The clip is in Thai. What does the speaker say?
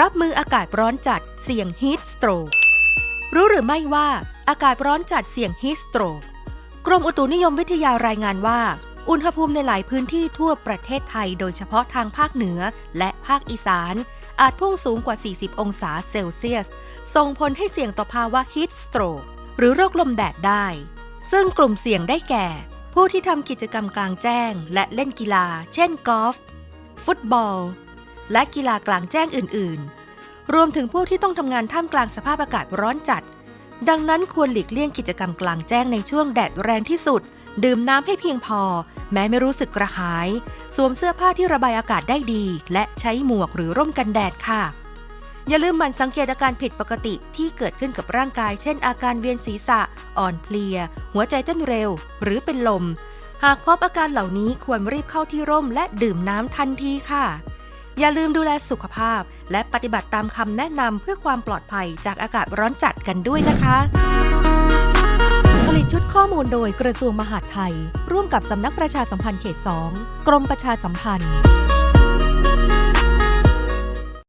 รับมืออากาศร้อนจัดเสี่ยงฮีทสโตรกรู้หรือไม่ว่าอากาศร้อนจัดเสี่ยงฮีทสโตรกกรมอุตุนิยมวิทยารายงานว่า อุณหภูมิในหลายพื้นที่ทั่วประเทศไทยโดยเฉพาะทางภาคเหนือและภาคอีสาน อาจพุ่งสูงกว่า 40 องศาเซลเซียส ส่งผลให้เสี่ยงต่อภาวะฮีทสโตรกหรือโรคลมแดดได้ ซึ่งกลุ่มเสี่ยงได้แก่ ผู้ที่ทำกิจกรรมกลางแจ้ง และเล่นกีฬา เช่นกอล์ฟฟุตบอล และกีฬากลางแจ้งอื่น ๆ รวมถึงผู้ที่ต้องทำงานท่ามกลางสภาพอากาศร้อนจัด ดังนั้นควรหลีกเลี่ยงกิจกรรมกลางแจ้งในช่วงแดดแรงที่สุด ดื่มน้ำให้เพียงพอ แม้ไม่รู้สึกกระหาย สวมเสื้อผ้าที่ระบายอากาศได้ดี และใช้หมวกหรือร่มกันแดดค่ะ อย่าลืมหมั่นสังเกตอาการผิดปกติที่เกิดขึ้นกับร่างกาย เช่น อาการเวียนศีรษะ อ่อนเพลีย หัวใจเต้นเร็ว หรือเป็นลมหากพบอาการเหล่านี้ควรรีบเข้าที่ร่มและดื่มน้ำทันทีค่ะ อย่าลืมดูแลสุขภาพ และปฏิบัติตามคำแนะนำเพื่อความปลอดภัยจากอากาศร้อนจัดกันด้วยนะคะผลิตชุดข้อมูลโดยกระทรวงมหาดไทย ร่วมกับสำนักประชาสัมพันธ์เขต 2 กรมประชาสัมพันธ์